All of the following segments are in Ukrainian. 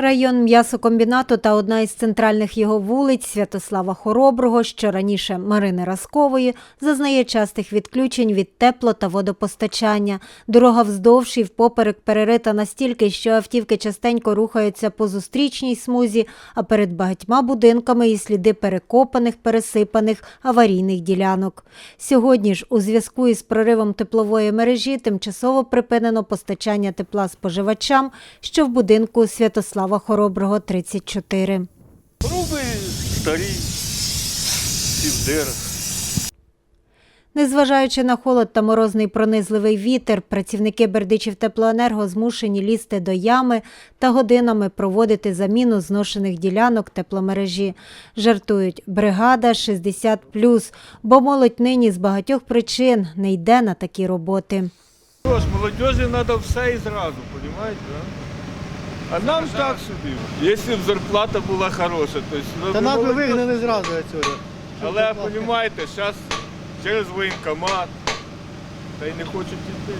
Район м'ясокомбінату та одна із центральних його вулиць Святослава Хороброго, що раніше Марини Раскової, зазнає частих відключень від тепло та водопостачання. Дорога вздовж і впоперек перерита настільки, що автівки частенько рухаються по зустрічній смузі, а перед багатьма будинками і сліди перекопаних, пересипаних аварійних ділянок. Сьогодні ж у зв'язку із проривом теплової мережі тимчасово припинено постачання тепла споживачам, що в будинку Святослава Хороброго 34. Труби старі, півдера. Незважаючи на холод та морозний пронизливий вітер, працівники Бердичів теплоенерго змушені лізти до ями та годинами проводити заміну зношених ділянок тепломережі. Жартують бригада 60+, бо молодь нині з багатьох причин не йде на такі роботи. Молодежі треба все і зразу, розумієте? А нам так собі. Якщо б зарплата була хороша, то ну, Та нас би молодь- вигнали зразу відсюди. Але розумієте, зараз через воєнкомат, та й не хочуть йти.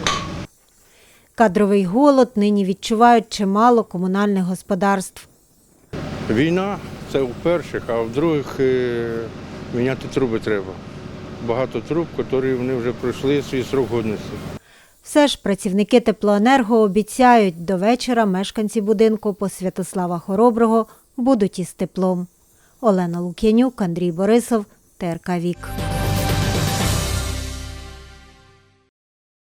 Кадровий голод нині відчувають чимало комунальних господарств. Війна це в перших, а в других е, міняти труби треба. Багато труб, які вони вже пройшли свій срок годності. Все ж працівники теплоенерго обіцяють, до вечора мешканці будинку по Святослава Хороброго будуть із теплом. Олена Лук'янюк, Андрій Борисов, ТРК Вік.